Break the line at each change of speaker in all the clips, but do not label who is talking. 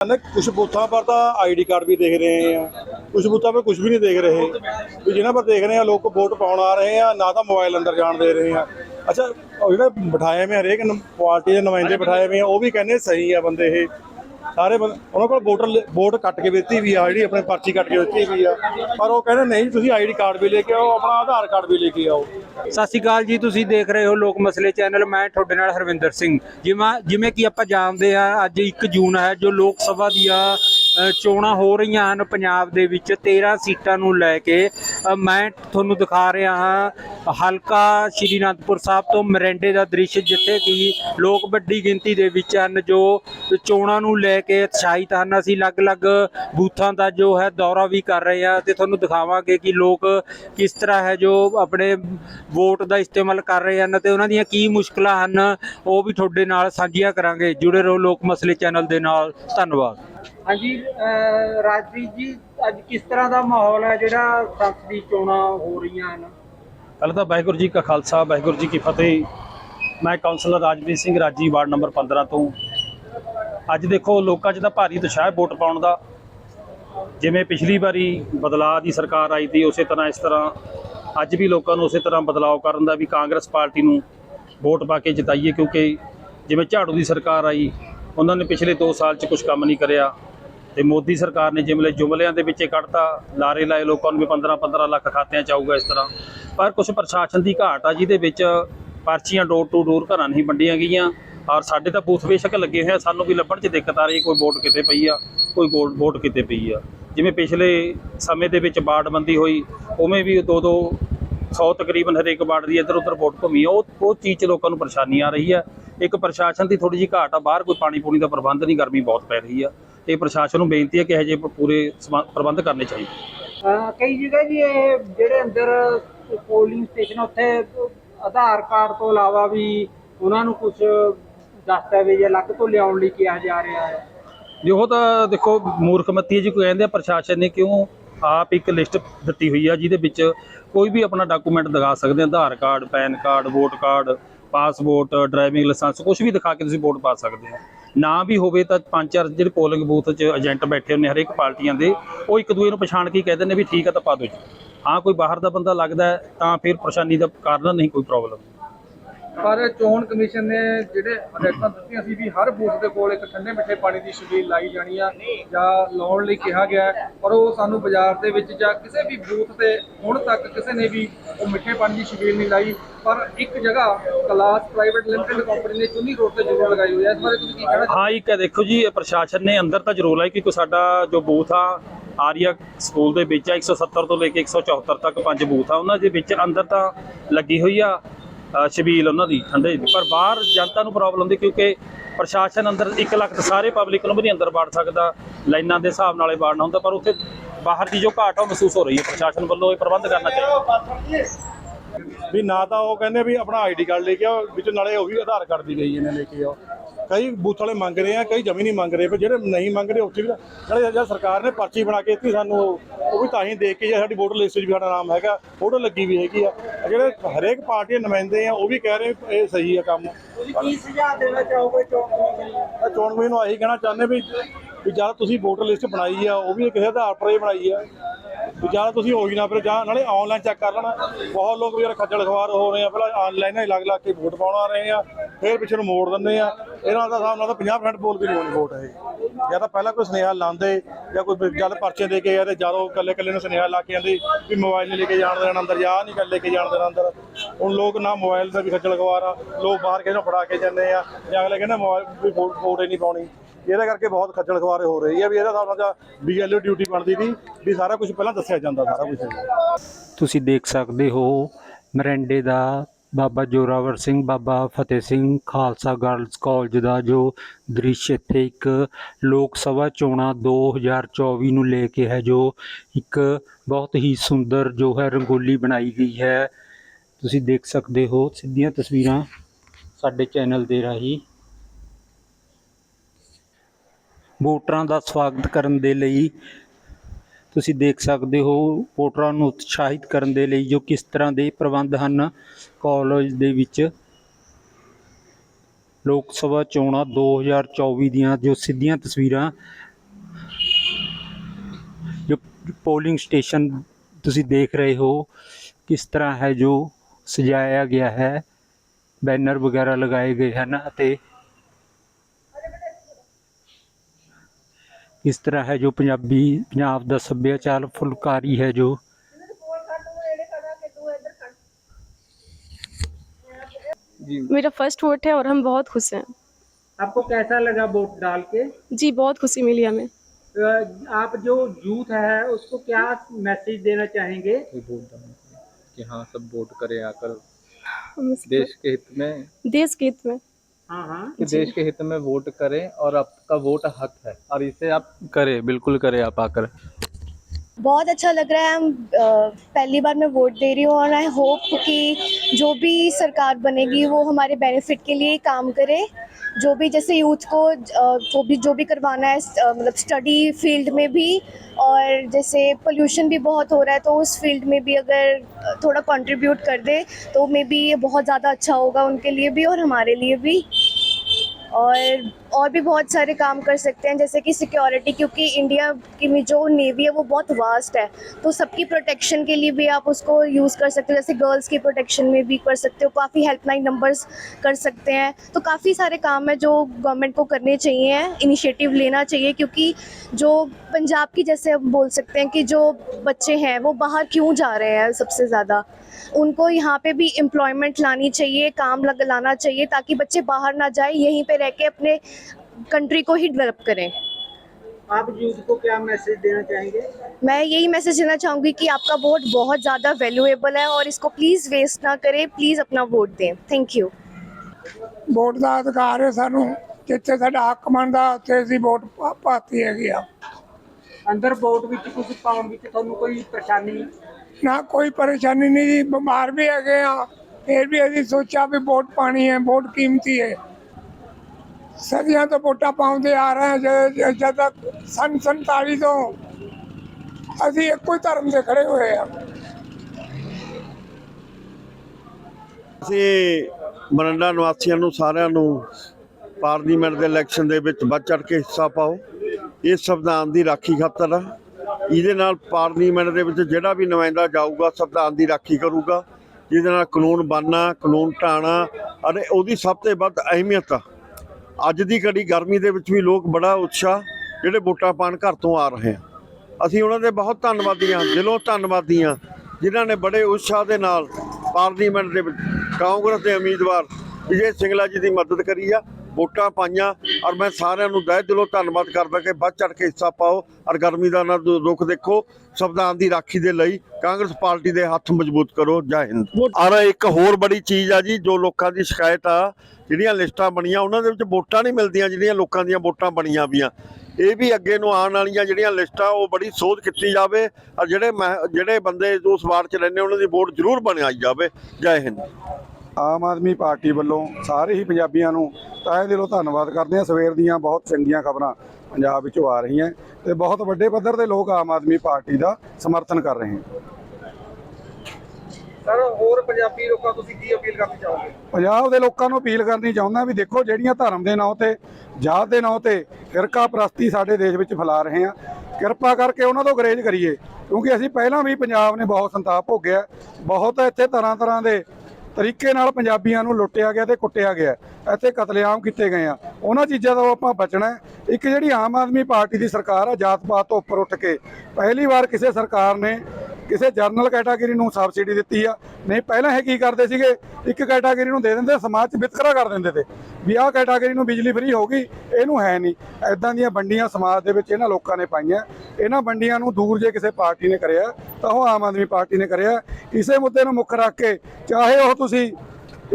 ਨਾ ਕੁਝ ਬੂਥਾਂ ਪਰ ਤਾਂ ਆਈਡੀ ਕਾਰਡ ਵੀ ਦੇਖ ਰਹੇ ਆ ਕੁਝ ਬੂਥਾਂ 'ਤੇ ਕੁਝ ਵੀ ਨਹੀਂ ਦੇਖ ਰਹੇ। ਵੀ ਜਿਨ੍ਹਾਂ ਪਰ ਦੇਖ ਰਹੇ ਆ ਲੋਕ ਵੋਟ ਪਾਉਣ ਆ ਰਹੇ ਆ ਨਾ ਤਾਂ ਮੋਬਾਈਲ ਅੰਦਰ ਜਾਣ ਦੇ ਰਹੇ ਆ ਅੱਛਾ ਉਹ ਜਿਹੜੇ ਬਿਠਾਏ ਹੋਏ ਆ, ਹਰੇਕ ਨ- ਪਾਰਟੀ ਦੇ ਨੁਮਾਇੰਦੇ ਬਿਠਾਏ ਹੋਏ ਆ ਉਹ ਵੀ ਕਹਿੰਦੇ ਸਹੀ ਆ ਬੰਦੇ ਇਹ। ਸਾਰੇ ਬੰਦੇ- ਉਹਨਾਂ ਕੋਲ ਵੋਟਰ ਲ- ਵੋਟ ਕੱਟ ਕੇ ਦਿੱਤੀ ਵੀ ਆ ਜਿਹੜੀ ਆਪਣੇ ਪਰਚੀ ਕੱਟ ਕੇ ਦਿੱਤੀ ਵੀ ਆ। ਪਰ ਉਹ ਕਹਿੰਦੇ ਨਹੀਂ ਤੁਸੀਂ ਆਈਡੀ ਕਾਰਡ ਵੀ ਲੈ ਕੇ ਆਓ ਆਪਣਾ ਆਧਾਰ ਕਾਰਡ ਵੀ ਲੈ ਕੇ ਆਓ।
ਸਤਿ ਸ਼੍ਰੀ ਅਕਾਲ ਜੀ ਤੁਸੀਂ ਦੇਖ ਰਹੇ ਹੋ ਲੋਕ ਮਸਲੇ ਚੈਨਲ। ਮੈਂ ਤੁਹਾਡੇ ਨਾਲ ਹਰਵਿੰਦਰ ਸਿੰਘ। ਜਿਵੇਂ ਜਿਵੇਂ ਕਿ ਆਪਾਂ ਜਾਣਦੇ ਆ ਅੱਜ 1 ਜੂਨ ਹੈ ਜੋ ਲੋਕ ਸਭਾ ਦੀਆਂ ਅ, ਚੋਣਾਂ ਹੋ ਰਹੀਆਂ ਹਨ ਪੰਜਾਬ ਦੇ ਵਿੱਚ। 13 ਸੀਟਾਂ ਨੂੰ ਲੈ ਕੇ ਮੈਂ ਤੁਹਾਨੂੰ ਦਿਖਾ ਰਿਹਾ ਹਾਂ, ਹਲਕਾ ਸ਼੍ਰੀ ਅਨੰਦਪੁਰ ਸਾਹਿਬ ਤੋਂ ਮਰਿੰਡੇ ਦਾ ਦ੍ਰਿਸ਼, ਜਿੱਥੇ ਕਿ ਲੋਕ ਵੱਡੀ ਗਿਣਤੀ ਦੇ ਵਿੱਚ ਹਨ ਜੋ ਚੋਣਾਂ ਨੂੰ ਲੈ ਕੇ ਉਤਸ਼ਾਹਿਤ ਹਨ। ਅਸੀਂ ਅਲੱਗ-ਅਲੱਗ ਬੂਥਾਂ ਦਾ ਜੋ ਹੈ ਦੌਰਾ ਵੀ ਕਰ ਰਹੇ ਹਾਂ ਤੇ ਤੁਹਾਨੂੰ ਦਿਖਾਵਾਂਗੇ ਕਿ ਲੋਕ ਕਿਸ ਤਰ੍ਹਾਂ ਹੈ ਜੋ ਆਪਣੇ ਵੋਟ ਦਾ ਇਸਤੇਮਾਲ ਕਰ ਰਹੇ ਹਨ ਤੇ ਉਹਨਾਂ ਦੀਆਂ ਕੀ ਮੁਸ਼ਕਲਾਂ ਹਨ, ਉਹ ਵੀ ਤੁਹਾਡੇ ਨਾਲ ਸਾਂਝੀਆਂ ਕਰਾਂਗੇ। ਜੁੜੇ ਰਹੋ ਲੋਕ ਮਸਲੇ ਚੈਨਲ ਦੇ ਨਾਲ। ਧੰਨਵਾਦ। ਹਾਂਜੀ ਰਾਜਦੀਪ ਜੀ, ਅੱਜ ਕਿਸ ਤਰ੍ਹਾਂ ਦਾ ਮਾਹੌਲ ਹੈ ਜਿਹੜਾ ਸੰਸਦ ਦੀ ਚੋਣਾਂ ਹੋ ਰਹੀਆਂ ਹਨ?
ਪਹਿਲਾਂ ਤਾਂ ਵਾਹਿਗੁਰੂ ਜੀ ਕਾ ਖਾਲਸਾ, ਵਾਹਿਗੁਰੂ ਜੀ ਕੀ ਫਤਿਹ। ਮੈਂ ਕਾਉਂਸਲਰ ਰਾਜਵੀਰ ਸਿੰਘ ਰਾਜੀ, ਵਾਰਡ ਨੰਬਰ 15 ਤੋਂ। ਅੱਜ ਦੇਖੋ, ਲੋਕਾਂ 'ਚ ਤਾਂ ਭਾਰੀ ਉਤਸ਼ਾਹ ਵੋਟ ਪਾਉਣ ਦਾ। ਜਿਵੇਂ ਪਿਛਲੀ ਵਾਰੀ ਬਦਲਾਅ ਦੀ ਸਰਕਾਰ ਆਈ ਸੀ, ਉਸੇ ਤਰ੍ਹਾਂ ਇਸ ਤਰ੍ਹਾਂ ਅੱਜ ਵੀ ਲੋਕਾਂ ਨੂੰ ਉਸੇ ਤਰ੍ਹਾਂ ਬਦਲਾਅ ਕਰਨ ਦਾ ਵੀ ਕਾਂਗਰਸ ਪਾਰਟੀ ਨੂੰ ਵੋਟ ਪਾ ਕੇ ਜਿਤਾਈਏ, ਕਿਉਂਕਿ ਜਿਵੇਂ ਝਾੜੂ ਦੀ ਸਰਕਾਰ ਆਈ, ਉਹਨਾਂ ਨੇ ਪਿਛਲੇ 2 ਸਾਲ 'ਚ ਕੁਝ ਕੰਮ ਨਹੀਂ ਕਰਿਆ। ਤੇ ਮੋਦੀ ਸਰਕਾਰ ਨੇ ਜਿਮਲੇ ਜੁਮਲਿਆਂ ਦੇ ਵਿੱਚ ਕੱਢਤਾ, ਲਾਰੇ ਲਾਏ ਲੋਕਾਂ ਨੂੰ ਵੀ 15 15 ਲੱਖ ਖਾਤਿਆਂ 'ਚ ਆਊਗਾ ਇਸ ਤਰ੍ਹਾਂ। ਪਰ ਕੁਝ ਪ੍ਰਸ਼ਾਸਨ ਦੀ ਘਾਟ ਆ ਜਿਹਦੇ ਵਿੱਚ ਪਰਚੀਆਂ ਡੋਰ ਟੂ ਡੋਰ ਘਰਾਂ ਨਹੀਂ ਵੰਡੀਆਂ ਗਈਆਂ ਔਰ ਸਾਡੇ ਤਾਂ ਬੂਥ ਬੇਸ਼ੱਕ ਲੱਗੇ ਹੋਏ ਆ, ਸਾਨੂੰ ਵੀ ਲੱਭਣ 'ਚ ਦਿੱਕਤ ਆ ਰਹੀ ਕੋਈ ਵੋਟ ਕਿਤੇ ਪਈ ਆ, ਕੋਈ ਗੋਲ ਵੋਟ ਕਿਤੇ ਪਈ ਆ। ਜਿਵੇਂ ਪਿਛਲੇ ਸਮੇਂ ਦੇ ਵਿੱਚ ਬਾੜਬੰਦੀ ਹੋਈ, ਉਵੇਂ ਵੀ ਦੋ ਦੋ 100 ਤਕਰੀਬਨ ਹਰੇਕ ਵਾਰਡ ਦੀ ਇੱਧਰ ਉੱਧਰ ਵੋਟ ਘੁੰਮੀ ਆ, ਉਹ ਉਹ ਚੀਜ਼ 'ਚ ਲੋਕਾਂ ਨੂੰ ਪਰੇਸ਼ਾਨੀ ਆ ਰਹੀ ਆ। ਇੱਕ ਪ੍ਰਸ਼ਾਸਨ ਦੀ ਥੋੜੀ ਜਿਹੀ ਘਾਟ ਆ, ਬਾਹਰ ਕੋਈ ਪਾਣੀ ਪੂਣੀ ਦਾ ਪ੍ਰਬੰਧ ਨਹੀਂ, ਗਰਮੀ ਬਹੁਤ ਪੈ ਰਹੀ ਆ। ਇਹ ਪ੍ਰਸ਼ਾਸਨ ਨੂੰ ਬੇਨਤੀ ਹੈ ਕਿ ਇਹੋ ਜਿਹੇ ਪੂਰੇ ਪ੍ਰਬੰਧ ਕਰਨੇ ਚਾਹੀਦੇ।
ਕਈ ਜਗ੍ਹਾ ਜੀ ਇਹ ਜਿਹੜੇ ਅੰਦਰ ਪੋਲਿੰਗ ਸਟੇਸ਼ਨ ਉੱਥੇ ਆਧਾਰ ਕਾਰਡ ਤੋਂ ਇਲਾਵਾ ਵੀ ਉਹਨਾਂ ਨੂੰ ਕੁਝ ਦਸਤਾਵੇਜ਼ ਅਲੱਗ ਤੋਂ ਲਿਆਉਣ ਲਈ ਕਿਹਾ ਜਾ ਰਿਹਾ ਹੈ।
ਜੀ ਉਹ ਤਾਂ ਦੇਖੋ ਮੂਰਖਮਤੀ ਹੈ ਜੀ ਕੋਈ ਕਹਿੰਦੇ ਆ ਪ੍ਰਸ਼ਾਸਨ ਨੇ ਕਿਉਂ ਆਪ ਇੱਕ ਲਿਸਟ ਦਿੱਤੀ ਹੋਈ ਆ ਜਿਹਦੇ ਵਿੱਚ ਕੋਈ ਵੀ ਆਪਣਾ ਡਾਕੂਮੈਂਟ ਦਿਖਾ ਸਕਦੇ ਆ Aadhaar card pan card vote card passport driving licence ਕੁਝ ਵੀ ਦਿਖਾ ਕੇ ਤੁਸੀਂ ਵੋਟ ਪਾ ਸਕਦੇ ਹੋ ਨਾ ਵੀ ਹੋਵੇ ਤਾਂ ਪੰਜ ਚਾਰ ਜਿਹੜੇ ਪੋਲਿੰਗ ਬੂਥ 'ਚ ਏਜੰਟ ਬੈਠੇ ਹੁੰਦੇ ਹਰੇਕ ਪਾਰਟੀਆਂ ਦੇ, ਉਹ ਇੱਕ ਦੂਏ ਨੂੰ ਪਛਾਣ ਕੇ ਕਹਿ ਦਿੰਦੇ ਵੀ ਠੀਕ ਆ ਤਾਂ ਪਾ ਦਿਓ ਜੀ। ਹਾਂ, ਕੋਈ ਬਾਹਰ ਦਾ ਬੰਦਾ ਲੱਗਦਾ ਤਾਂ ਫਿਰ ਪਰੇਸ਼ਾਨੀ ਦਾ ਕਾਰਨ ਨਹੀਂ, ਕੋਈ ਪ੍ਰੋਬਲਮ
ਪਰ ਚੋਣ ਕਮਿਸ਼ਨ ਨੇ ਜਿਹੜੇ ਹਦਾਇਤਾਂ ਦਿੱਤੀਆਂ ਸੀ ਵੀ ਹਰ ਬੂਥ ਦੇ ਕੋਲ ਇੱਕ ਠੰਡੇ ਮਿੱਠੇ ਪਾਣੀ ਦੀ ਛਬੀਲ ਲਾਈ ਜਾਣੀ ਆ ਜਾਂ ਲਾਉਣ ਲਈ ਕਿਹਾ ਗਿਆ ਪਰ ਉਹ ਸਾਨੂੰ ਬਾਜ਼ਾਰ ਦੇ ਵਿੱਚ ਜਾਂ ਕਿਸੇ ਵੀ ਬੂਥ ਤੇ ਹੁਣ ਤੱਕ ਕਿਸੇ ਨੇ ਵੀ ਉਹ ਮਿੱਠੇ ਪਾਣੀ ਦੀ ਛਬੀਲ ਨਹੀਂ ਲਾਈ। ਪਰ ਇੱਕ ਜਗ੍ਹਾ ਕਲਾਸ ਪ੍ਰਾਈਵੇਟ ਲਿਮਟਿਡ ਕੰਪਨੀ ਨੇ ਚੁੰਨੀ ਰੋਡ ਤੇ ਜ਼ਰੂਰ ਲਗਾਈ ਹੋਈ ਹੈ। ਇਸ ਬਾਰੇ ਤੁਸੀਂ ਕੀ ਕਹਿਣਾ
ਹਾਂ ਇੱਕ ਦੇਖੋ ਜੀ ਪ੍ਰਸ਼ਾਸਨ ਨੇ ਅੰਦਰ ਤਾਂ ਜ਼ਰੂਰ ਲਾਈ ਕਿਉਂਕਿ ਸਾਡਾ ਜੋ ਬੂਥ ਆ, ਆਰੀਆ ਸਕੂਲ ਦੇ ਵਿੱਚ ਆ 170 ਤੋਂ ਲੈ ਕੇ 174 ਤੱਕ ਪੰਜ ਬੂਥ ਆ, ਉਹਨਾਂ ਦੇ ਵਿੱਚ ਅੰਦਰ ਤਾਂ ਲੱਗੀ ਹੋਈ ਆ। ਛਬੀਲ ਉਹਨਾਂ ਦੀ, ਠੰਡੇ ਪਰ ਬਾਹਰ ਜਨਤਾ ਨੂੰ ਪ੍ਰੋਬਲਮ ਦੀ ਕਿਉਂਕਿ ਪ੍ਰਸ਼ਾਸਨ ਅੰਦਰ 1 ਲੱਖ ਸਾਰੇ ਪਬਲਿਕ ਨੂੰ ਵੀ ਨਹੀਂ ਅੰਦਰ ਵੜ ਸਕਦਾ, ਲਾਈਨਾਂ ਦੇ ਹਿਸਾਬ ਨਾਲੇ ਵਾੜਨਾ ਹੁੰਦਾ, ਪਰ ਉੱਥੇ ਬਾਹਰ ਦੀ ਜੋ ਘਾਟ ਆ, ਉਹ ਮਹਿਸੂਸ ਹੋ ਰਹੀ ਹੈ। ਪ੍ਰਸ਼ਾਸਨ ਵੱਲੋਂ ਇਹ ਪ੍ਰਬੰਧ ਕਰਨਾ ਚਾਹੀਦਾ।
ਵੀ ਨਾ ਤਾਂ ਉਹ ਕਹਿੰਦੇ ਵੀ ਆਪਣਾ ਆਈਡੀ ਕਾਰਡ ਲੈ ਕੇ ਆਓ ਵਿੱਚ ਨਾਲੇ ਉਹ ਵੀ ਆਧਾਰ ਕਾਰਡ ਦੀ ਗਈ ਇਹਨੇ ਲੈ ਕੇ ਆਓ। ਕਈ ਬੂਥ ਵਾਲੇ ਮੰਗ ਰਹੇ ਆ ਕਈ ਜਮੀ ਨਹੀਂ ਮੰਗ ਰਹੇ ਪਰ ਜਿਹੜੇ ਨਹੀਂ ਮੰਗ ਰਹੇ ਉੱਥੇ ਵੀ ਨਾਲੇ ਜਦ ਸਰਕਾਰ ਨੇ ਪਰਚੀ ਬਣਾ ਕੇ ਦਿੱਤੀ ਸਾਨੂੰ ਉਹ ਵੀ ਤਾਂ ਹੀ ਦੇਖ ਕੇ ਜੇ ਸਾਡੀ ਵੋਟਰ ਲਿਸਟ 'ਚ ਵੀ ਸਾਡਾ ਨਾਮ ਹੈਗਾ ਫੋਟੋ ਲੱਗੀ ਵੀ ਹੈਗੀ ਆ। ਜਿਹੜੇ ਹਰੇਕ ਪਾਰਟੀ ਦੇ ਨੁਮਾਇੰਦੇ ਆ ਉਹ ਵੀ ਕਹਿ ਰਹੇ ਇਹ ਸਹੀ ਆ ਕੰਮ।
ਤੁਸੀਂ ਕੀ ਸੁਝਾਅ ਦੇਣਾ ਚਾਹੋਗੇ ਚੋਣ ਕਮਿਸ਼ਨ ਨੂੰ?
ਚੋਣ ਕਮਿਸ਼ਨ ਨੂੰ ਆਹੀ ਕਹਿਣਾ ਚਾਹੁੰਦੇ ਵੀ ਵੀ ਜਦ ਤੁਸੀਂ ਵੋਟਰ ਲਿਸਟ ਬਣਾਈ ਆ ਉਹ ਵੀ ਕਿਸੇ ਆਧਾਰ ਪਰ ਹੀ ਬਣਾਈ ਆ। ਵੀ ਜਦ ਤੁਸੀਂ ਹੋ ਹੀ ਨਾ, ਫਿਰ ਜਾਂ ਨਾਲੇ ਆਨਲਾਈਨ ਚੈੱਕ ਕਰ ਲੈਣਾ। ਬਹੁਤ ਲੋਕ ਵੀ ਯਾਰ ਖੱਜਲ ਖਵਾਰ ਹੋ ਰਹੇ ਆ, ਪਹਿਲਾਂ ਆਨਲਾਈਨ ਹੀ ਲੱਗ ਲੱਗ ਕੇ ਵੋਟ ਪਾਉਣ ਆ ਰਹੇ ਆ, ਫਿਰ ਪਿੱਛੇ ਨੂੰ ਮੋੜ ਦਿੰਦੇ ਆ। ਇਹਨਾਂ ਦਾ ਹਿਸਾਬ ਨਾਲ ਤਾਂ 50% ਬੋਲ ਕੇ ਨਹੀਂ ਹੋਣੀ ਵੋਟ ਇਹ। ਜਾਂ ਤਾਂ ਪਹਿਲਾਂ ਕੋਈ ਸੁਨੇਹਾ ਲਾਉਂਦੇ, ਜਾਂ ਕੋਈ ਜਦ ਪਰਚੇ ਦੇ ਕੇ ਜਾਂਦੇ ਜਦੋਂ ਇਕੱਲੇ ਇਕੱਲੇ ਨੂੰ ਸੁਨੇਹਾ ਲਾ ਕੇ ਜਾਂਦੇ ਵੀ ਮੋਬਾਈਲ ਨਹੀਂ ਲੈ ਕੇ ਜਾਣ ਦੇਣਾ ਅੰਦਰ, ਜਾਂ ਆਹ ਨਹੀਂ ਲੈ ਕੇ ਜਾਣ ਦੇਣਾ ਅੰਦਰ। ਹੁਣ ਲੋਕ ਨਾ ਮੋਬਾਈਲ ਦਾ ਵੀ ਖੱਜਲ ਖਵਾਰ ਆ, ਲੋਕ ਬਾਹਰ ਕਿਸੇ ਨੂੰ ਫੜਾ ਕੇ ਜਾਂਦੇ ਆ, ਜਾਂ ਅਗਲੇ ਕਹਿੰਦੇ ਮੋਬਾਈਲ ਵੀ ਵੋਟ ਵੋਟ ਹੀ ਨਹੀਂ ਪਾਉਣੀ। ਇਹਦੇ ਕਰਕੇ ਬਹੁਤ ਖੱਜਲ ਖਵਾਰੇ ਹੋ ਰਹੀ ਹੈ ਵੀ ਇਹਦਾ ਹਿਸਾਬ ਨਾਲ ਤਾਂ ਬੀਐਲਓ ਡਿਊਟੀ ਬਣਦੀ ਸੀ ਵੀ ਸਾਰਾ ਕੁਝ ਪਹਿਲਾਂ ਦੱਸਿਆ ਜਾਂਦਾ, ਸਾਰਾ ਕੁਝ
ਤੁਸੀਂ ਦੇਖ ਸਕਦੇ ਹੋ ਮਰਿੰਡੇ ਦਾ ਬਾਬਾ ਜੋਰਾਵਰ ਸਿੰਘ, ਬਾਬਾ ਫਤਿਹ ਸਿੰਘ ਖਾਲਸਾ ਗਰਲਜ਼ ਕਾਲਜ ਦਾ ਜੋ ਦ੍ਰਿਸ਼ ਇੱਥੇ ਇੱਕ ਲੋਕ ਸਭਾ ਚੋਣਾਂ 2024 ਨੂੰ ਲੈ ਕੇ ਹੈ, ਜੋ ਇੱਕ ਬਹੁਤ ਹੀ ਸੁੰਦਰ ਜੋ ਹੈ ਰੰਗੋਲੀ ਬਣਾਈ ਗਈ ਹੈ। ਤੁਸੀਂ ਦੇਖ ਸਕਦੇ ਹੋ ਸਿੱਧੀਆਂ ਤਸਵੀਰਾਂ ਸਾਡੇ ਚੈਨਲ ਦੇ ਰਾਹੀਂ। ਵੋਟਰਾਂ ਦਾ ਸਵਾਗਤ ਕਰਨ ਦੇ ਲਈ ਤੁਸੀਂ ਦੇਖ ਸਕਦੇ ਹੋ ਵੋਟਰਾਂ ਨੂੰ ਉਤਸ਼ਾਹਿਤ ਕਰਨ ਦੇ ਲਈ ਜੋ ਕਿਸ ਤਰ੍ਹਾਂ ਦੇ ਪ੍ਰਬੰਧ ਹਨ ਕਾਲਜ ਦੇ ਵਿੱਚ। ਲੋਕ ਸਭਾ ਚੋਣਾਂ 2024 ਦੀਆਂ ਜੋ ਸਿੱਧੀਆਂ ਤਸਵੀਰਾਂ ਜੋ ਪੋਲਿੰਗ ਸਟੇਸ਼ਨ ਤੁਸੀਂ ਦੇਖ ਰਹੇ ਹੋ ਕਿਸ ਤਰ੍ਹਾਂ ਹੈ ਜੋ ਸਜਾਇਆ ਗਿਆ ਹੈ। ਬੈਨਰ ਵਗੈਰਾ ਲਗਾਏ ਗਏ ਹਨ ਅਤੇ ਇਸ ਤਰ੍ਹਾਂ ਹੈ ਜੋ ਪੰਜਾਬੀ ਪੰਜਾਬ ਦਾ ਸੱਭਿਆਚਾਰ ਫੁਲਕਾਰੀ ਹੈ ਜੋ
मेरा फर्स्ट वोट है और हम बहुत खुश हैं
आपको कैसा लगा वोट डाल के
जी बहुत खुशी मिली हमें
आप जो यूथ है उसको क्या मैसेज देना चाहेंगे
कि हाँ सब वोट करें आकर
हम इस-
देश के हित में
देश के हित में
हाँ हाँ
कि देश के हित में वोट करें और आपका वोट हक है और इसे आप करें बिल्कुल करें आप आकर।
बहुत अच्छा लग रहा है हम पहली बार मैं वोट दे रही हूँ और आई होप कि जो भी सरकार बनेगी वो हमारे बेनिफिट के लिए काम करे। जो भी जैसे यूथ को जो भी जो भी करवाना है मतलब स्टडी फ़ील्ड में भी और जैसे पोल्यूशन भी बहुत हो रहा है तो उस फ़ील्ड में भी अगर थोड़ा कंट्रीब्यूट कर दे तो मे बी ये बहुत ज़्यादा अच्छा होगा उनके लिए भी और हमारे लिए भी। और और भी बहुत सारे काम कर सकते हैं, जैसे कि सिक्योरिटी क्योंकि इंडिया की जो नेवी है, वो बहुत वास्ट है। तो सबकी प्रोटेक्शन के लिए भी आप उसको यूज़ कर सकते हो, जैसे गर्ल्स की प्रोटेक्शन में भी कर सकते हो, काफ़ी हेल्पलाइन नंबर्स कर सकते हैं। तो काफ़ी सारे काम है जो गवर्नमेंट को करने चाहिए इनिशिएटिव लेना चाहिए, क्योंकि जो पंजाब की जैसे हम बोल सकते हैं कि जो बच्चे हैं, वो बाहर क्यों जा रहे हैं सबसे ज़्यादा? उनको यहाँ पे भी एम्प्लॉयमेंट लानी चाहिए, काम लग, लाना चाहिए, ताकि बच्चे बाहर ना जाए, यहीं पे रह के अपने कंट्री को ही डेवलप करें
आप यूथ को क्या मैसेज देना चाहेंगे
मैं यही मैसेज देना चाहूँगी कि आपका वोट बहुत ज़्यादा वैल्यूएबल है और इसको प्लीज़ वेस्ट ना करें प्लीज़ अपना वोट दें थैंक यू
ਵੋਟ ਦਾ ਅਧਿਕਾਰ ਹੈ ਸਾਨੂੰ ਜਿੱਥੇ ਸਾਡਾ ਹੱਕ ਬਣਦਾ ਉੱਥੇ ਅਸੀਂ ਵੋਟ ਪਾ- ਪਾਤੀ ਹੈਗੀ ਆ
ਅੰਦਰ ਵੋਟ ਵਿੱਚ ਕੁਝ ਪਾਉਣ ਵਿੱਚ ਤੁਹਾਨੂੰ ਕੋਈ ਪਰੇਸ਼ਾਨੀ
ਨਾ ਕੋਈ ਪਰੇਸ਼ਾਨੀ ਨਹੀਂ ਜੀ ਬਿਮਾਰ ਵੀ ਹੈਗੇ ਆ ਫਿਰ ਵੀ ਅਸੀਂ ਸੋਚਿਆ ਵੀ ਵੋਟ ਪਾਣੀ ਹੈ ਵੋਟ ਕੀਮਤੀ ਹੈ ਸਦੀਆਂ ਤੋਂ ਵੋਟਾਂ ਪਾਉਂਦੇ ਆ ਰਹੇ ਹਾਂ, ਜਦ ਤੱਕ ਸੰਨ 47 ਤੋਂ ਅਸੀਂ ਇੱਕੋ ਹੀ ਧਰਮ ਦੇ ਖੜੇ ਹੋਏ ਆ
ਅਸੀਂ ਮਰੰਡਾ ਨਿਵਾਸੀਆਂ ਨੂੰ ਸਾਰਿਆਂ ਨੂੰ ਪਾਰਲੀਮੈਂਟ ਦੇ ਇਲੈਕਸ਼ਨ ਦੇ ਵਿੱਚ ਵੱਧ ਚੜ ਕੇ ਹਿੱਸਾ ਪਾਓ। ਇਹ ਸੰਵਿਧਾਨ ਦੀ ਰਾਖੀ ਖਾਤਰ ਆ। ਇਹਦੇ ਨਾਲ ਪਾਰਲੀਮੈਂਟ ਦੇ ਵਿੱਚ ਜਿਹੜਾ ਵੀ ਨੁਮਾਇੰਦਾ ਜਾਊਗਾ, ਸੰਵਿਧਾਨ ਦੀ ਰਾਖੀ ਕਰੂਗਾ। ਜਿਹਦੇ ਨਾਲ ਕਾਨੂੰਨ ਬਣਨਾ, ਕਾਨੂੰਨ ਢਾਣਾ ਅਤੇ ਉਹਦੀ ਸਭ ਤੋਂ ਵੱਧ ਅਹਿਮੀਅਤ ਆ। ਅੱਜ ਦੀ ਘੜੀ ਗਰਮੀ ਦੇ ਵਿੱਚ ਵੀ ਲੋਕ ਬੜਾ ਉਤਸ਼ਾਹ ਜਿਹੜੇ ਵੋਟਾਂ ਪਾਣ ਘਰ ਤੋਂ ਆ ਰਹੇ ਆ। ਅਸੀਂ ਉਹਨਾਂ ਦੇ ਬਹੁਤ ਧੰਨਵਾਦੀ ਹਾਂ, ਦਿਲੋਂ ਧੰਨਵਾਦੀ ਹਾਂ, ਜਿਨ੍ਹਾਂ ਨੇ ਬੜੇ ਉਤਸ਼ਾਹ ਦੇ ਨਾਲ ਪਾਰਲੀਮੈਂਟ ਦੇ ਵਿੱਚ ਕਾਂਗਰਸ ਦੇ ਉਮੀਦਵਾਰ ਵਿਜੇ ਸਿੰਗਲਾ ਜੀ ਦੀ ਮਦਦ ਕਰੀ ਆ। ਵੋਟਾਂ ਪਾਈਆਂ ਔਰ ਮੈਂ ਸਾਰਿਆਂ ਨੂੰ ਤਹਿ ਦਿਲੋਂ ਧੰਨਵਾਦ ਕਰਦਾ ਕਿ ਵੱਧ ਚੜ ਕੇ ਹਿੱਸਾ ਪਾਓ ਔਰ ਗਰਮੀ ਦਾ ਨਾ ਦੁੱਖ ਦੇਖੋ ਸੰਵਿਧਾਨ ਦੀ ਰਾਖੀ ਦੇ ਲਈ ਕਾਂਗਰਸ ਪਾਰਟੀ ਦੇ ਹੱਥ ਮਜ਼ਬੂਤ ਕਰੋ ਜੈ ਹਿੰਦ। ਔਰ ਇੱਕ ਹੋਰ ਬੜੀ ਚੀਜ਼ ਆ ਜੀ ਜੋ ਲੋਕਾਂ ਦੀ ਸ਼ਿਕਾਇਤ ਆ ਜਿਹੜੀਆਂ ਲਿਸਟਾਂ ਬਣੀਆਂ ਉਹਨਾਂ ਦੇ ਵਿੱਚ ਵੋਟਾਂ ਨਹੀਂ ਮਿਲਦੀਆਂ ਜਿਹੜੀਆਂ ਲੋਕਾਂ ਦੀਆਂ ਵੋਟਾਂ ਬਣੀਆਂ ਵੀਆਂ। ਇਹ ਵੀ ਅੱਗੇ ਨੂੰ ਆਉਣ ਵਾਲੀਆਂ ਜਿਹੜੀਆਂ ਲਿਸਟਾਂ ਉਹ ਬੜੀ ਸੋਧ ਕੀਤੀ ਜਾਵੇ ਔਰ ਜਿਹੜੇ ਜਿਹੜੇ ਬੰਦੇ ਉਸ ਵਾਰਡ 'ਚ ਰਹਿੰਦੇ ਉਹਨਾਂ ਦੀ ਵੋਟ ਜ਼ਰੂਰ ਬਣਾਈ ਜਾਵੇ। ਜੈ ਹਿੰਦ।
ਆਮ ਆਦਮੀ ਪਾਰਟੀ ਵੱਲੋਂ ਸਾਰੇ ਹੀ ਪੰਜਾਬੀਆਂ ਨੂੰ ਤਹਿ ਦਿਲੋਂ ਧੰਨਵਾਦ ਕਰਦੇ ਹਾਂ। ਸਵੇਰ ਦੀਆਂ ਬਹੁਤ ਚੰਗੀਆਂ ਖਬਰਾਂ ਪੰਜਾਬ ਵਿੱਚੋਂ ਆ ਰਹੀਆਂ ਤੇ ਬਹੁਤ ਵੱਡੇ ਪੱਧਰ ਤੇ ਲੋਕ ਆਮ ਆਦਮੀ ਪਾਰਟੀ ਦਾ ਸਮਰਥਨ ਕਰ ਰਹੇ ਹਨ।
ਸਰ ਹੋਰ ਪੰਜਾਬੀ ਲੋਕਾਂ ਤੁਸੀਂ ਕੀ ਅਪੀਲ ਕਰਨੀ ਚਾਹੋਗੇ?
ਪੰਜਾਬ ਦੇ ਲੋਕਾਂ ਨੂੰ ਅਪੀਲ ਕਰਨੀ ਚਾਹੁੰਦਾ ਵੀ ਦੇਖੋ ਜਿਹੜੀਆਂ ਧਰਮ ਦੇ ਨਾਂ ਤੇ ਜਾਤ ਦੇ ਨਾਂ ਤੇ ਫਿਰਕਾ ਪ੍ਰਸਤੀ ਸਾਡੇ ਦੇਸ਼ ਵਿੱਚ ਫੈਲਾ ਰਹੇ ਆ ਕਿਰਪਾ ਕਰਕੇ ਉਹਨਾਂ ਤੋਂ ਗਰੇਜ ਕਰੀਏ। ਕਿਉਂਕਿ ਅਸੀਂ ਪਹਿਲਾਂ ਵੀ ਪੰਜਾਬ ਨੇ ਬਹੁਤ ਸੰਤਾਪ ਭੋਗਿਆ ਬਹੁਤ ਇੱਥੇ ਤਰ੍ਹਾਂ ਤਰ੍ਹਾਂ ਦੇ ਤਰੀਕੇ ਨਾਲ ਪੰਜਾਬੀਆਂ ਨੂੰ ਲੁੱਟਿਆ ਗਿਆ ਤੇ ਕੁੱਟਿਆ ਗਿਆ ਇੱਥੇ ਕਤਲੇਆਮ ਕੀਤੇ ਗਏ ਆ। ਉਹਨਾਂ ਚੀਜ਼ਾਂ ਤੋਂ ਆਪਾਂ ਬਚਣਾ ਇੱਕ ਜਿਹੜੀ ਆਮ ਆਦਮੀ ਪਾਰਟੀ ਦੀ ਸਰਕਾਰ ਆ ਜਾਤ ਪਾਤ ਤੋਂ ਉੱਪਰ ਉੱਠ ਕੇ, ਪਹਿਲੀ ਵਾਰ ਕਿਸੇ ਸਰਕਾਰ ਨੇ ਕਿਸੇ ਜਰਨਲ ਕੈਟਾਗਰੀ ਨੂੰ ਸਬਸਿਡੀ ਦਿੱਤੀ ਆ। ਨਹੀਂ, ਪਹਿਲਾਂ ਇਹ ਕੀ ਕਰਦੇ ਸੀਗੇ? ਇੱਕ ਕੈਟਾਗਰੀ ਨੂੰ ਦੇ ਦਿੰਦੇ, ਸਮਾਜ 'ਚ ਵਿਤਕਰਾ ਕਰ ਦਿੰਦੇ ਤੇ। ਵੀ ਆਹ ਕੈਟਾਗਰੀ ਨੂੰ ਬਿਜਲੀ ਫ੍ਰੀ ਹੋ ਗਈ, ਇਹਨੂੰ ਹੈ ਨਹੀਂ। ਐਦਾਂ ਦੀਆਂ ਵੰਡੀਆਂ ਸਮਾਜ ਦੇ ਵਿੱਚ ਇਹਨਾਂ ਲੋਕਾਂ ਨੇ ਪਾਈਆਂ। ਇਹਨਾਂ ਵੰਡੀਆਂ ਨੂੰ ਦੂਰ ਜੇ ਕਿਸੇ ਪਾਰਟੀ ਨੇ ਕਰਿਆ, ਤਾਂ ਉਹ ਆਮ ਆਦਮੀ ਪਾਰਟੀ ਨੇ ਕਰਿਆ। ਇਸੇ ਮੁੱਦੇ ਨੂੰ ਮੁੱਖ ਰੱਖ ਕੇ, ਚਾਹੇ ਉਹ ਤੁਸੀਂ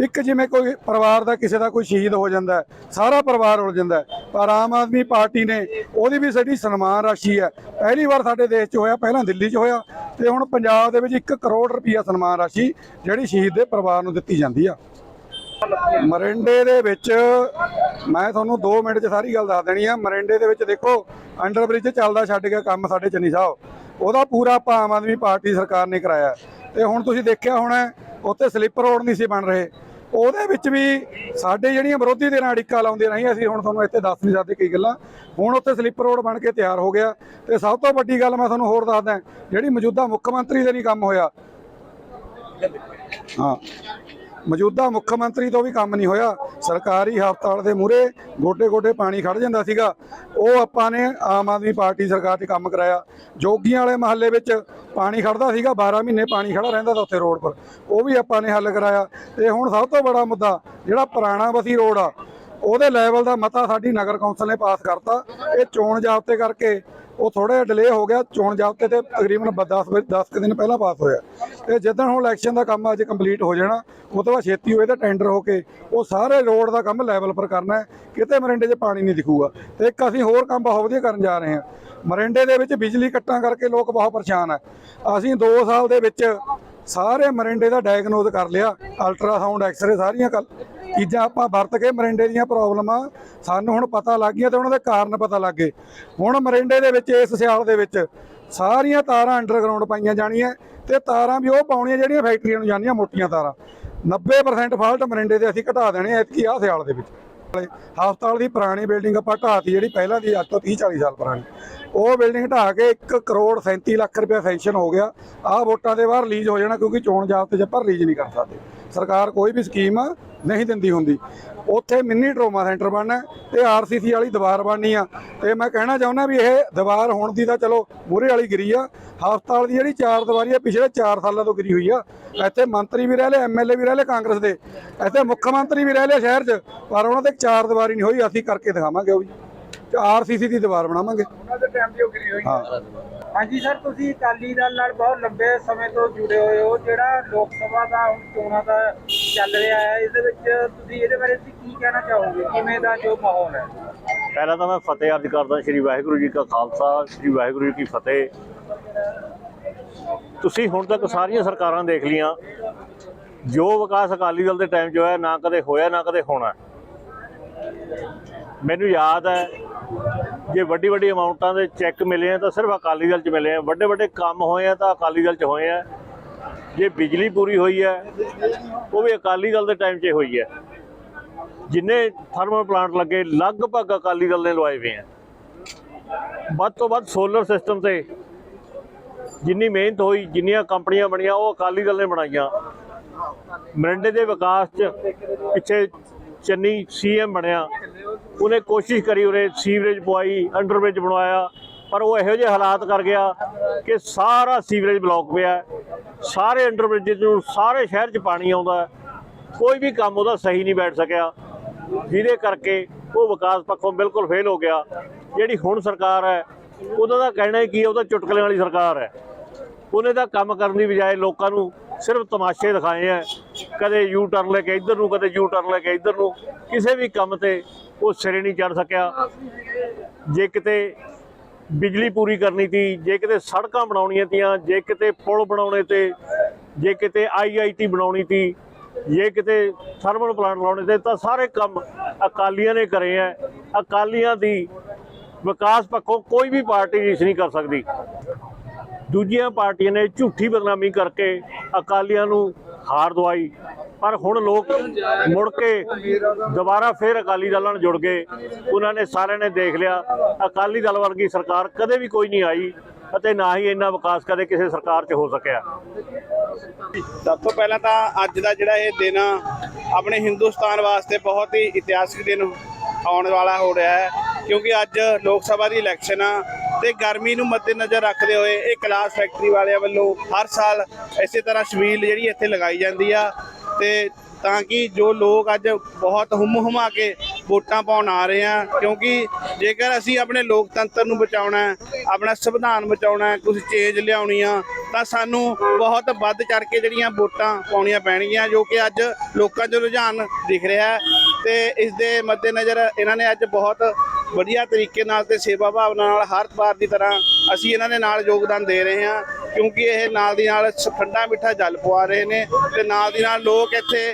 ਇੱਕ ਜਿਵੇਂ ਕੋਈ ਪਰਿਵਾਰ ਦਾ ਕਿਸੇ ਦਾ ਕੋਈ ਸ਼ਹੀਦ ਹੋ ਜਾਂਦਾ, ਸਾਰਾ ਪਰਿਵਾਰ ਉਲ ਜਾਂਦਾ, ਪਰ ਆਮ ਆਦਮੀ ਪਾਰਟੀ ਨੇ ਉਹਦੀ ਵੀ ਸਾਡੀ ਸਨਮਾਨ ਰਾਸ਼ੀ ਹੈ। ਪਹਿਲੀ ਵਾਰ ਸਾਡੇ ਦੇਸ਼ 'ਚ ਹੋਇਆ, ਪਹਿਲਾਂ ਦਿੱਲੀ 'ਚ ਹੋਇਆ ਤੇ ਹੁਣ ਪੰਜਾਬ ਦੇ ਵਿੱਚ 1 ਕਰੋੜ ਰੁਪਈਆ ਸਨਮਾਨ ਰਾਸ਼ੀ ਜਿਹੜੀ ਸ਼ਹੀਦ ਦੇ ਪਰਿਵਾਰ ਨੂੰ ਦਿੱਤੀ ਜਾਂਦੀ ਆ। ਮਰਿੰਡੇ ਦੇ ਵਿੱਚ ਮੈਂ ਤੁਹਾਨੂੰ 2 ਮਿੰਟ 'ਚ ਸਾਰੀ ਗੱਲ ਦੱਸ ਦੇਣੀ ਆ। ਮਰਿੰਡੇ ਦੇ ਵਿੱਚ ਦੇਖੋ ਅੰਡਰ ਬ੍ਰਿਜ ਚੱਲਦਾ ਛੱਡ ਗਿਆ ਕੰਮ ਸਾਡੇ ਚੰਨੀ ਸਾਹਿਬ। ਉਹਦਾ ਪੂਰਾ ਆਪਾਂ ਆਮ ਆਦਮੀ ਪਾਰਟੀ ਸਰਕਾਰ ਨੇ ਕਰਾਇਆ। ਤੇ ਹੁਣ ਤੁਸੀਂ ਦੇਖਿਆ ਹੋਣਾ, ਉੱਥੇ ਸਲੀਪਰ ਰੋਡ ਨਹੀਂ ਸੀ ਬਣ ਰਹੇ। ਉਹਦੇ ਵਿੱਚ ਵੀ ਸਾਡੇ ਜਿਹੜੀਆਂ ਵਿਰੋਧੀ ਦੇ ਨਾਲ ਅੜਿੱਕਾ ਲਾਉਂਦੇ ਨਹੀਂ ਅਸੀਂ ਹੁਣ ਤੁਹਾਨੂੰ ਇੱਥੇ ਦੱਸ ਨਹੀਂ ਸਕਦੇ ਕਈ ਗੱਲਾਂ। ਹੁਣ ਉੱਥੇ ਸਲਿੱਪ ਰੋਡ ਬਣ ਕੇ ਤਿਆਰ ਹੋ ਗਿਆ। ਤੇ ਸਭ ਤੋਂ ਵੱਡੀ ਗੱਲ ਮੈਂ ਤੁਹਾਨੂੰ ਹੋਰ ਦੱਸਦਾ, ਜਿਹੜੀ ਮੌਜੂਦਾ ਮੁੱਖ ਮੰਤਰੀ ਦੇ ਨਹੀਂ ਕੰਮ ਹੋਇਆ। ਹਾਂ। ਮੌਜੂਦਾ ਮੁੱਖ ਮੰਤਰੀ ਤੋਂ ਵੀ ਕੰਮ ਨਹੀਂ ਹੋਇਆ। ਸਰਕਾਰੀ ਹਸਪਤਾਲ ਦੇ ਮੂਹਰੇ ਗੋਡੇ ਗੋਡੇ ਪਾਣੀ ਖੜ ਜਾਂਦਾ ਸੀਗਾ। ਉਹ ਆਪਾਂ ਨੇ ਆਮ ਆਦਮੀ ਪਾਰਟੀ ਸਰਕਾਰ 'ਚ ਕੰਮ ਕਰਾਇਆ। ਜੋਗੀਆਂ ਵਾਲੇ ਮਹੱਲੇ ਵਿੱਚ ਪਾਣੀ ਖੜਦਾ ਸੀਗਾ 12 ਮਹੀਨੇ ਪਾਣੀ ਖੜਾ ਰਹਿੰਦਾ ਤਾਂ ਉੱਥੇ ਰੋਡ ਪਰ। ਉਹ ਵੀ ਆਪਾਂ ਨੇ ਹੱਲ ਕਰਾਇਆ। ਤੇ ਹੁਣ ਸਭ ਤੋਂ ਬੜਾ ਮੁੱਦਾ, ਜਿਹੜਾ ਪੁਰਾਣਾ ਬਸੀ ਰੋਡ ਆ, ਉਹਦੇ ਲੈਵਲ ਦਾ ਮਤਾ ਸਾਡੀ ਨਗਰ ਕੌਂਸਲ ਨੇ ਪਾਸ ਕਰਤਾ। ਇਹ ਚੋਣ ਜਾਬਤੇ ਕਰਕੇ ਉਹ ਥੋੜਾ ਜਿਹਾ ਡਿਲੇ ਹੋ ਗਿਆ, ਚੋਣ ਜਾਬਤੇ ਤੇ ਤਕਰੀਬਨ 10 10 ਦਿਨ ਪਹਿਲਾਂ ਪਾਸ ਹੋਇਆ। ਤੇ ਜਦੋਂ ਹੁਣ ਇਲੈਕਸ਼ਨ ਦਾ ਕੰਮ ਅੱਜ ਕੰਪਲੀਟ ਹੋ ਜਾਣਾ ਉਹ ਤੋਂ ਬਾਅਦ ਛੇਤੀ ਹੋਏ ਤਾਂ ਟੈਂਡਰ ਹੋ ਕੇ, ਉਹ ਸਾਰੇ ਰੋਡ ਦਾ ਕੰਮ ਲੈਵਲ ਪਰ ਕਰਨਾ ਹੈ, ਕਿਤੇ ਮਰਿੰਡੇ 'ਚ ਪਾਣੀ ਨਹੀਂ ਦਿਖੂਗਾ। ਤੇ ਇੱਕ ਅਸੀਂ ਹੋਰ ਕੰਮ ਬਹੁਤ ਵਧੀਆ ਕਰਨ ਜਾ ਰਹੇ ਹਾਂ। ਮਰਿੰਡੇ ਦੇ ਵਿੱਚ ਬਿਜਲੀ ਕੱਟਾਂ ਕਰਕੇ ਲੋਕ ਬਹੁਤ ਪਰੇਸ਼ਾਨ ਹੈ ਅਸੀਂ 2 ਸਾਲ ਦੇ ਵਿੱਚ ਸਾਰੇ ਮਰਿੰਡੇ ਦਾ ਡਾਇਗਨੋਜ਼ ਕਰ ਲਿਆ ਅਲਟਰਾਸਾਊਂਡ ਐਕਸ-ਰੇ ਸਾਰੀਆਂ ਕੱਲ ਚੀਜ਼ਾਂ ਆਪਾਂ ਵਰਤ ਕੇ ਮਰਿੰਡੇ ਦੀਆਂ ਪ੍ਰੋਬਲਮਾਂ ਸਾਨੂੰ ਹੁਣ ਪਤਾ ਲੱਗ ਗਈਆਂ ਤੇ ਉਹਨਾਂ ਦੇ ਕਾਰਨ ਪਤਾ ਲੱਗ ਗਏ। ਹੁਣ ਮਰਿੰਡੇ ਦੇ ਵਿੱਚ, ਇਸ ਸਿਆਲ ਦੇ ਵਿੱਚ ਸਾਰੀਆਂ ਤਾਰਾਂ ਅੰਡਰਗਰਾਉਂਡ ਪਾਈਆਂ ਜਾਣੀਆਂ ਤੇ ਤਾਰਾਂ ਵੀ ਉਹ ਪਾਉਣੀਆਂ ਜਿਹੜੀਆਂ ਫੈਕਟਰੀਆਂ ਨੂੰ ਜਾਂਦੀਆਂ ਮੋਟੀਆਂ ਤਾਰਾਂ। 90% ਫਾਲਟ ਮਰਿੰਡੇ ਦੇ ਅਸੀਂ ਘਟਾ ਦੇਣੇ ਆ ਇਤਕੀ ਆ ਸਿਆਲ ਦੇ ਵਿੱਚ। ਹਸਪਤਾਲ ਦੀ ਪੁਰਾਣੀ ਬਿਲਡਿੰਗ ਆਪਾਂ ਢਾਤੀ ਜਿਹੜੀ ਪਹਿਲਾਂ ਦੀ ਅੱਜ ਤੋਂ 30 40 ਸਾਲ ਪੁਰਾਣੀ। ਉਹ ਬਿਲਡਿੰਗ ਢਾਹ ਕੇ 1 ਕਰੋੜ 37 ਲੱਖ ਰੁਪਏ ਸੈਂਕਸ਼ਨ ਹੋ ਗਿਆ। ਆਹ ਵੋਟਾਂ ਦੇ ਬਾਅਦ ਰਿਲੀਜ਼ ਹੋ ਜਾਣਾ ਕਿਉਂਕਿ ਚੋਣ ਜਾਬਤੇ 'ਚ ਆਪਾਂ ਰਿਲੀਜ਼ ਨਹੀਂ ਕਰ ਸਕਦੇ। ਸਰਕਾਰ ਕੋਈ ਵੀ ਸਕੀਮ ਨਹੀਂ ਦਿੰਦੀ ਹੁੰਦੀ। ਉੱਥੇ ਮਿੰਨੀ ਟਰੋਮਾ ਸੈਂਟਰ ਬਣਨਾ ਤੇ ਆਰਸੀਸੀ ਵਾਲੀ ਦੀਵਾਰ ਬਣਨੀ ਆ। ਤੇ ਮੈਂ ਕਹਿਣਾ ਚਾਹੁੰਦਾ ਵੀ ਇਹ ਦੀਵਾਰ ਹੋਣ ਦੀ ਤਾਂ ਚਲੋ ਮੂਹਰੇ ਵਾਲੀ ਗਿਰੀ ਆ। ਹਸਪਤਾਲ ਦੀ ਜਿਹੜੀ ਚਾਰ ਦੀਵਾਰੀ ਆ ਪਿਛਲੇ 4 ਸਾਲਾਂ ਤੋਂ ਗਿਰੀ ਹੋਈ ਆ। ਇੱਥੇ ਮੰਤਰੀ ਵੀ ਰਹਿ ਲਏ ਐਮਐਲਏ ਵੀ ਰਹਿ ਲਏ ਕਾਂਗਰਸ ਦੇ। ਇੱਥੇ ਮੁੱਖ ਮੰਤਰੀ ਵੀ ਰਹਿ ਲਏ ਸ਼ਹਿਰ 'ਚ ਪਰ ਉਹਨਾਂ ਦੇ ਚਾਰ ਦੀਵਾਰੀ ਨਹੀਂ ਹੋਈ। ਅਸੀਂ ਕਰਕੇ ਦਿਖਾਵਾਂਗੇ ਉਹ ਵੀ। ਆਰਸੀਸੀ ਦੀ ਦੀਵਾਰ ਬਣਾਵਾਂਗੇ।
ਉਹਨਾਂ ਦੇ ਟਾਈਮ ਦੀ ਉਹ ਗਿਰੀ ਹੋਈ
ਹਾਂ।
ਹਾਂਜੀ ਸਰ, ਤੁਸੀਂ ਅਕਾਲੀ ਦਲ ਨਾਲ ਬਹੁਤ ਲੰਬੇ ਸਮੇਂ ਤੋਂ ਜੁੜੇ ਹੋਏ ਹੋ, ਜਿਹੜਾ ਲੋਕ ਸਭਾ ਦਾ ਹੁਣ ਚੋਣਾਂ ਦਾ ਚੱਲ ਰਿਹਾ ਹੈ ਇਹਦੇ ਵਿੱਚ ਤੁਸੀਂ ਇਹਦੇ ਬਾਰੇ ਤੁਸੀਂ ਕੀ ਕਹਿਣਾ ਚਾਹੋਗੇ? ਕਿਵੇਂ ਦਾ ਜੋ ਮਾਹੌਲ ਹੈ?
ਪਹਿਲਾਂ ਤਾਂ ਮੈਂ ਫਤਿਹ ਅਰਜ਼ ਕਰਦਾ ਸ਼੍ਰੀ ਵਾਹਿਗੁਰੂ ਜੀ ਕਾ ਖਾਲਸਾ, ਸ਼੍ਰੀ ਵਾਹਿਗੁਰੂ ਜੀ ਕੀ ਫਤਿਹ। ਤੁਸੀਂ ਹੁਣ ਤੱਕ ਸਾਰੀਆਂ ਸਰਕਾਰਾਂ ਦੇਖ ਲੀਆਂ ਜੋ ਵਿਕਾਸ ਅਕਾਲੀ ਦਲ ਦੇ ਟਾਈਮ 'ਚ ਹੋਇਆ, ਨਾ ਕਦੇ ਹੋਇਆ, ਨਾ ਕਦੇ ਹੋਣਾ। ਮੈਨੂੰ ਯਾਦ ਹੈ ਜੇ ਵੱਡੀ ਵੱਡੀ ਅਮਾਉਂਟਾਂ ਦੇ ਚੈੱਕ ਮਿਲੇ ਆ ਤਾਂ ਸਿਰਫ ਅਕਾਲੀ ਦਲ 'ਚ ਮਿਲੇ ਆ। ਵੱਡੇ ਵੱਡੇ ਕੰਮ ਹੋਏ ਆ ਤਾਂ ਅਕਾਲੀ ਦਲ 'ਚ ਹੋਏ ਆ। ਜੇ ਬਿਜਲੀ ਪੂਰੀ ਹੋਈ ਹੈ ਉਹ ਵੀ ਅਕਾਲੀ ਦਲ ਦੇ ਟਾਈਮ 'ਚ ਹੋਈ ਹੈ ਜਿੰਨੇ ਥਰਮਲ ਪਲਾਂਟ ਲੱਗੇ, ਲਗਭਗ ਅਕਾਲੀ ਦਲ ਨੇ ਲਵਾਏ ਹੋਏ ਆ। ਵੱਧ ਤੋਂ ਵੱਧ ਸੋਲਰ ਸਿਸਟਮ ਤੇ ਜਿੰਨੀ ਮਿਹਨਤ ਹੋਈ, ਜਿੰਨੀਆਂ ਕੰਪਨੀਆਂ ਬਣੀਆਂ, ਉਹ ਅਕਾਲੀ ਦਲ ਨੇ ਬਣਾਈਆਂ। ਮਰਿੰਡੇ ਦੇ ਵਿਕਾਸ 'ਚ ਪਿੱਛੇ ਚੰਨੀ ਸੀਐਮ ਬਣਿਆ। ਉਹਨੇ ਕੋਸ਼ਿਸ਼ ਕਰੀ ਉਹਨੇ ਸੀਵਰੇਜ ਪਵਾਈ ਅੰਡਰਬ੍ਰਿਜ ਬਣਵਾਇਆ ਪਰ ਉਹ ਇਹੋ ਜਿਹੇ ਹਾਲਾਤ ਕਰ ਗਿਆ ਕਿ ਸਾਰਾ ਸੀਵਰੇਜ ਬਲੌਕ ਪਿਆ ਸਾਰੇ ਅੰਡਰਬ੍ਰਿਜ ਨੂੰ ਸਾਰੇ ਸ਼ਹਿਰ 'ਚ ਪਾਣੀ ਆਉਂਦਾ ਕੋਈ ਵੀ ਕੰਮ ਉਹਦਾ ਸਹੀ ਨਹੀਂ ਬੈਠ ਸਕਿਆ। ਜਿਹਦੇ ਕਰਕੇ ਉਹ ਵਿਕਾਸ ਪੱਖੋਂ ਬਿਲਕੁਲ ਫੇਲ ਹੋ ਗਿਆ। ਜਿਹੜੀ ਹੁਣ ਸਰਕਾਰ ਹੈ ਉਹਨਾਂ ਦਾ ਕਹਿਣਾ ਹੀ ਕੀ ਹੈ, ਉਹ ਤਾਂ ਚੁਟਕਲੇ ਵਾਲੀ ਸਰਕਾਰ ਹੈ। ਉਹਨੇ ਤਾਂ ਕੰਮ ਕਰਨ ਦੀ ਬਜਾਏ ਲੋਕਾਂ ਨੂੰ ਸਿਰਫ ਤਮਾਸ਼ੇ ਦਿਖਾਏ ਆ। ਕਦੇ ਯੂ ਟਰਨ ਲੈ ਕੇ ਇੱਧਰ ਨੂੰ, ਕਦੇ ਯੂ ਟਰਨ ਲੈ ਕੇ ਇੱਧਰ ਨੂੰ। ਕਿਸੇ ਵੀ ਕੰਮ ਤੇ ਉਹ ਸਿਰੇ ਨਹੀਂ ਚੜ ਸਕਿਆ। ਜੇ ਕਿਤੇ ਬਿਜਲੀ ਪੂਰੀ ਕਰਨੀ ਤੀ, ਜੇ ਕਿਤੇ ਸੜਕਾਂ ਬਣਾਉਣੀਆਂ ਤੀਆਂ, ਜੇ ਕਿਤੇ ਪੁਲ ਬਣਾਉਣੇ ਤੇ, ਜੇ ਕਿਤੇ ਆਈਆਈਟੀ ਬਣਾਉਣੀ ਤੀ, ਜੇ ਕਿਤੇ ਥਰਮਲ ਪਲਾਂਟ ਲਾਉਣੇ ਤੇ, ਤਾਂ ਸਾਰੇ ਕੰਮ ਅਕਾਲੀਆਂ ਨੇ ਕਰੇ ਆ। ਅਕਾਲੀਆਂ ਦੀ ਵਿਕਾਸ ਪੱਖੋਂ ਕੋਈ ਵੀ ਪਾਰਟੀ ਇਸ ਨਹੀਂ ਕਰ ਸਕਦੀ। ਦੂਜੀਆਂ ਪਾਰਟੀਆਂ ਨੇ ਝੂਠੀ ਬਦਨਾਮੀ ਕਰਕੇ ਅਕਾਲੀਆਂ ਨੂੰ ਹਾਰ ਦਵਾਈ। ਪਰ ਹੁਣ ਲੋਕ ਮੁੜ ਕੇ ਦੁਬਾਰਾ ਫੇਰ ਅਕਾਲੀ ਦਲ ਨਾਲ ਜੁੜ ਗਏ। ਉਹਨਾਂ ਨੇ ਸਾਰਿਆਂ ਨੇ ਦੇਖ ਲਿਆ ਅਕਾਲੀ ਦਲ ਵਰਗੀ ਸਰਕਾਰ ਕਦੇ ਵੀ ਕੋਈ ਨਹੀਂ ਆਈ ਅਤੇ ਨਾ ਹੀ ਇੰਨਾ ਵਿਕਾਸ ਕਦੇ ਕਿਸੇ ਸਰਕਾਰ 'ਚ ਹੋ ਸਕਿਆ।
ਸਭ ਤੋਂ ਪਹਿਲਾਂ ਤਾਂ ਅੱਜ ਦਾ ਜਿਹੜਾ ਇਹ ਦਿਨ ਆ, ਆਪਣੇ ਹਿੰਦੁਸਤਾਨ ਵਾਸਤੇ ਬਹੁਤ ਹੀ ਇਤਿਹਾਸਿਕ ਦਿਨ ਆਉਣ ਵਾਲਾ ਹੋ ਰਿਹਾ ਹੈ। ਕਿਉਂਕਿ ਅੱਜ ਲੋਕ ਸਭਾ ਦੀ ਇਲੈਕਸ਼ਨ ਆ ਤੇ ਗਰਮੀ ਨੂੰ ਮੱਦੇਨਜ਼ਰ ਰੱਖਦੇ ਹੋਏ ਇਹ ਕਲਾਸ ਫੈਕਟਰੀ ਵਾਲਿਆਂ ਵੱਲੋਂ ਹਰ ਸਾਲ ਇਸੇ ਤਰ੍ਹਾਂ ਛਬੀਲ ਜਿਹੜੀ ਇੱਥੇ ਲਗਾਈ ਜਾਂਦੀ ਆ ਤੇ ਤਾਂ ਕਿ ਜੋ ਲੋਕ ਅੱਜ ਬਹੁਤ ਹੁੰਮ ਹੁਮਾ ਕੇ ਵੋਟਾਂ ਪਾਉਣ ਆ ਰਹੇ ਆ, ਕਿਉਂਕਿ ਜੇਕਰ ਅਸੀਂ ਆਪਣੇ ਲੋਕਤੰਤਰ ਨੂੰ ਬਚਾਉਣਾ ਹੈ, ਆਪਣਾ ਸੰਵਿਧਾਨ ਬਚਾਉਣਾ ਹੈ ਕੁਝ ਚੇਂਜ ਲਿਆਉਣੀ ਆ, ਤਾਂ ਸਾਨੂੰ ਬਹੁਤ ਵੱਧ ਚੜ ਕੇ ਜਿਹੜੀਆਂ ਵੋਟਾਂ ਪਾਉਣੀਆਂ ਪੈਣਗੀਆਂ, ਜੋ ਕਿ ਅੱਜ ਲੋਕਾਂ 'ਚ ਰੁਝਾਨ ਦਿਖ ਰਿਹਾ ਹੈ ਤੇ ਇਸ ਦੇ ਮੱਦੇਨਜ਼ਰ ਇਹਨਾਂ ਨੇ ਅੱਜ ਬਹੁਤ ਵਧੀਆ ਤਰੀਕੇ ਨਾਲ ਤੇ ਸੇਵਾ ਭਾਵਨਾ ਨਾਲ ਹਰ ਵਾਰ ਦੀ ਤਰ੍ਹਾਂ ਅਸੀਂ ਇਹਨਾਂ ਦੇ ਨਾਲ ਯੋਗਦਾਨ ਦੇ ਰਹੇ ਹਾਂ, ਕਿਉਂਕਿ ਇਹ ਨਾਲ ਦੀ ਨਾਲ ਸ- ਠੰਡਾ ਮਿੱਠਾ ਜਲ ਪਵਾ ਰਹੇ ਨੇ ਤੇ ਨਾਲ ਦੀ ਨਾਲ ਲੋਕ ਇੱਥੇ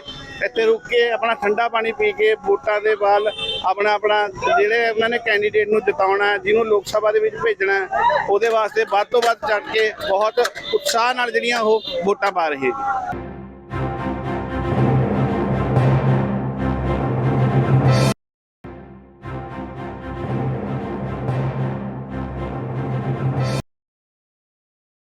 ਇੱਥੇ ਰੁਕ ਕੇ ਆਪਣਾ ਠੰਡਾ ਪਾਣੀ ਪੀ ਕੇ ਵੋਟਾਂ ਦੇ ਵੱਲ ਆਪਣਾ ਆਪਣਾ ਜਿਹੜੇ ਉਹਨਾਂ ਨੇ ਕੈਂਡੀਡੇਟ ਨੂੰ ਜਿਤਾਉਣਾ, ਜਿਹਨੂੰ ਲੋਕ ਸਭਾ ਦੇ ਵਿੱਚ ਭੇਜਣਾ, ਉਹਦੇ ਵਾਸਤੇ ਵੱਧ ਤੋਂ ਵੱਧ ਚੜ ਕੇ ਬਹੁਤ ਉਤਸ਼ਾਹ ਨਾਲ ਜਿਹੜੀਆਂ ਉਹ ਵੋਟਾਂ ਪਾ ਰਹੇ ਜੀ